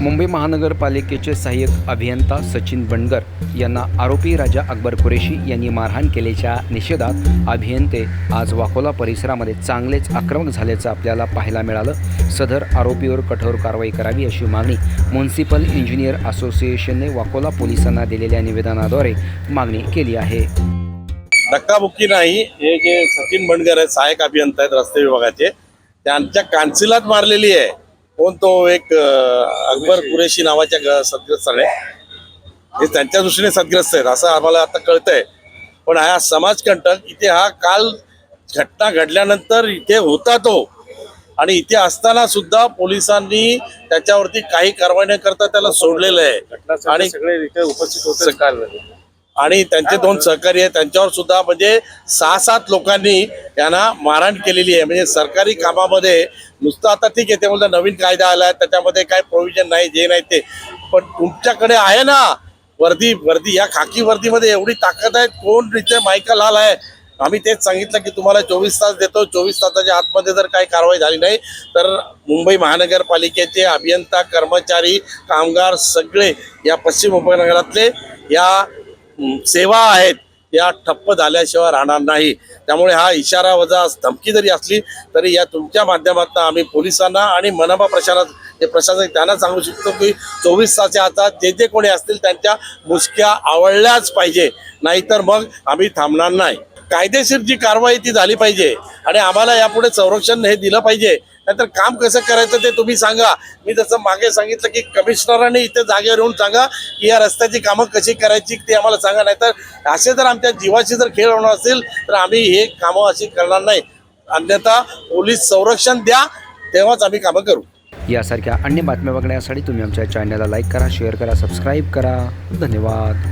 मुंबई महानगरपालिकेचे सहाय्यक अभियंता सचिन बनगर यांना आरोपी राजा अकबर कुरेशी यांनी मारहाण केल्याच्या निषेधात अभियंते आज वाकोला परिसरामध्ये चांगलेच आक्रमक झाल्याचं आपल्याला पाहायला मिळालं. सदर आरोपीवर कठोर कारवाई करावी अशी मागणी म्युन्सिपल इंजिनियर असोसिएशनने वाकोला पोलिसांना दिलेल्या निवेदनाद्वारे मागणी केली आहे. धक्काबुक्की नाही. हे जे सचिन बनगर आहेत सहाय्यक अभियंता आहेत रस्ते विभागाचे त्यांच्या कान्सिलात मारलेली आहे. कोण तो एक अकबर कुरेशी. नावाच्या ग- सदग्रस्ताने हे त्यांच्या दृष्टीने सदग्रस्त आहेत असं आम्हाला आता कळतंय. पण हा समाजकंटक इथे हा काल घटना घडल्यानंतर इथे होता तो. आणि इथे असताना सुद्धा पोलिसांनी त्याच्यावरती काही कारवाई न करता त्याला सोडलेलं आहे. आणि सगळे इथे उपस्थित होते काल. आणि त्यांचे दोन सहकारी आहेत त्यांच्यावर सुद्धा म्हणजे सहा सात लोकांनी यांना मारहाण केलेली आहे. म्हणजे सरकारी कामामध्ये नुसतं आता ठीक आहे ते नवीन कायदा आलाय त्याच्यामध्ये काय प्रोव्हिजन नाही जे नाही ते. पण तुमच्याकडे आहे ना वर्दी वर्दी या खाकी वर्दीमध्ये एवढी ताकद आहे कोण इथे मायका लाल आहे? आम्ही तेच सांगितलं की तुम्हाला चोवीस तास देतो चोवीस तासाच्या आतमध्ये जर काही कारवाई झाली नाही तर मुंबई महानगरपालिकेचे अभियंता कर्मचारी कामगार सगळे या पश्चिम उपनगरातले या सेवा आहेत या ठप्प झाल्याशिवाय राहणार नाही. त्यामुळे हा इशारा वजा धमकी जरी असली तरी या तुमच्या माध्यमातून आम्ही पोलिसांना आणि मनपा प्रशासन जे प्रशासन त्यांना सांगू शकतो की चोवीस तासाच्या आता जे जे कोणी असतील त्यांच्या मुसक्या आवडल्याच पाहिजे. नाहीतर मग आम्ही थांबणार नाही. कायदेशीर जी कारवाई ती झाली पाहिजे आणि आम्हाला यापुढे संरक्षण हे दिलं पाहिजे. नाहीतर काम कसं करायचं ते तुम्ही सांगा. मी जसं मागे सांगितलं की कमिशनरांनी इथे जागेवर येऊन सांगा की या रस्त्याची कामं कशी करायची ते आम्हाला सांगा. नाहीतर असे जर आमच्या जीवाशी जर खेळ होणार असेल तर आम्ही हे कामं अशी करणार नाही. अन्यथा पोलीस संरक्षण द्या तेव्हाच आम्ही कामं करू. यासारख्या अन्य बातम्या बघण्यासाठी तुम्ही आमच्या चॅनलला लाईक करा शेअर करा सबस्क्राईब करा. धन्यवाद.